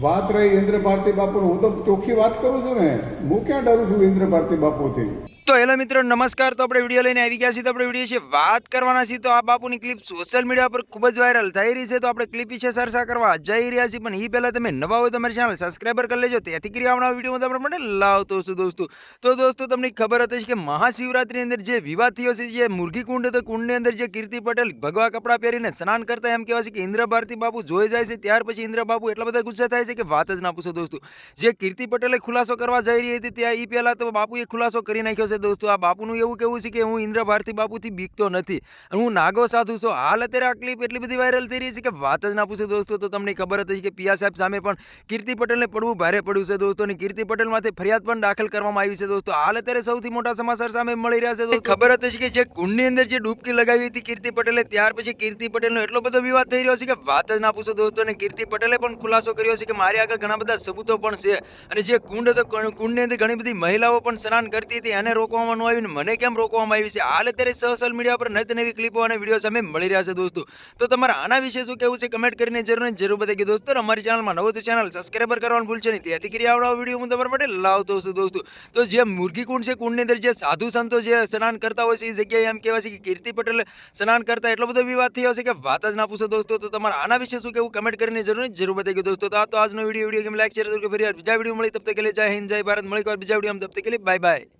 વાત રહી ઇન્દ્ર ભારતી બાપુ હું તો ચોખ્ખી વાત કરું છું ને. હું ક્યાં ડરું છું ઇન્દ્ર ભારતી બાપુથી? તો હેલો મિત્રો, નમસ્કાર. તો આપણે વીડિયો લઈને આવી ગયા છીએ. તો આપણે વીડિયો છે વાત કરવાના છીએ. તો આ બાપુની ક્લિપ સોશિયલ મીડિયા પર ખૂબ જ વાયરલ થઈ રહી છે. તો આપણે ક્લિપ વિશે સરસા કરવા જઈ રહ્યા છીએ. પણ એ પહેલાં તમે નવા હોય તમારી ચેનલ સબસ્ક્રાઈબર કરી લેજો. તેથી કરી આવનાર વિડીયોમાં તમારા માટે લાવતો છું દોસ્તો. તો દોસ્તો, તમને ખબર હતી કે મહાશિવરાત્રિની અંદર જે વિવાદ થયો છે, જે મુરગી કુંડ હતો, કુંડની અંદર જે કીર્તિ પટેલ ભગવા કપડાં પહેરીને સ્નાન કરતા એમ કહેવાય છે કે ઇન્દ્ર ભારતી બાપુ જોઈ જાય છે. ત્યાર પછી ઇન્દ્ર બાપુ એટલા બધા ગુસ્સા થાય છે કે વાત જ ના પૂછો દોસ્તો. જે કીર્તિ પટેલે ખુલાસો કરવા જઈ રહી હતી, ત્યાં એ પહેલાં તો બાપુએ ખુલાસો કરી નાખ્યો છે. દોસ્તો આ બાપુનું એવું કેવું છે કે હું ઇન્દ્ર ભારતી બાપુથી બીકતો નથી. અને હું નાગો સાધુ છું. હાલ અત્યારે આ ક્લિપ એટલી બધી વાયરલ થઈ રહી છે કે વાત જ ના પૂછે દોસ્તો તો તમને ખબર હતી કે પિયા સાહેબ સામે પણ કીર્તિ પટેલને પડવું ભારે પડ્યું છે દોસ્તો. અને કીર્તિ પટેલમાંથી ફરિયાદ પણ દાખલ કરવામાં આવી છે દોસ્તો. હાલ અત્યારે સૌથી મોટા સમાચાર સામે મળી રહ્યા છે દોસ્તો. ખબર હતી કે જે કુંડની અંદર જે ડૂબકી લગાવી હતી કીર્તિ પટેલે ત્યાર પછી કીર્તિ પટેલનો એટલો બધો વિવાદ થઈ રહ્યો છે કે વાત જ ના પૂછો દોસ્તો. અને કીર્તિ પટેલે પણ ખુલાસો કર્યો છે કે મારી આગળ ઘણા બધા સબૂતો પણ છે. અને જે કુંડ હતો કુંડની અંદર ઘણી બધી મહિલાઓ પણ સ્નાન કરતી હતી એને રોકવામાં આવ્યું ને મને કેમ રોકવામાં આવી છે? હાલ અત્યારે સોશિયલ મીડિયા પર નત નવી ક્લિપો અને વીડિયો સામે મળી રહ્યા છે દોસ્તો. તો તમારે આના વિશે શું કહેવું છે? કમેન્ટ કરીને જરૂર જરૂર બતાવી દોસ્તો. અમારી ચેનલમાં નવો તો ચેનલ સબસ્ક્રાઈબર કરવાનું ભૂલશો નહીં. ત્યાંથી કરી આવડો વીડિયો હું તમારા માટે લાવતો છું દોસ્તો. તો જે મુરગી કુંડ છે, કુંડની અંદર જે સાધુ સંતો જે સ્નાન કરતા હોય છે, એ જગ્યાએ એમ કહેવાય છે કે કીર્તિ પટેલ સ્નાન કરતા એટલો બધો વિવાદ થયો છે કે વાત જ ના પૂછો દોસ્તો. તો તમારા આના વિશે શું કહેવું? કમેન્ટ કરીને જરૂર જરૂર બતાવી દોસ્તો. તો આ તો આજનો વીડિયો વીડિયો કેમ લાઈક શેર કરો ફરી બીજા વીડિયો મળી, તબ તક કે જય હિન્દ, જય ભારત. મળી બીજા વીડિયો તબ તક કે બાય બાય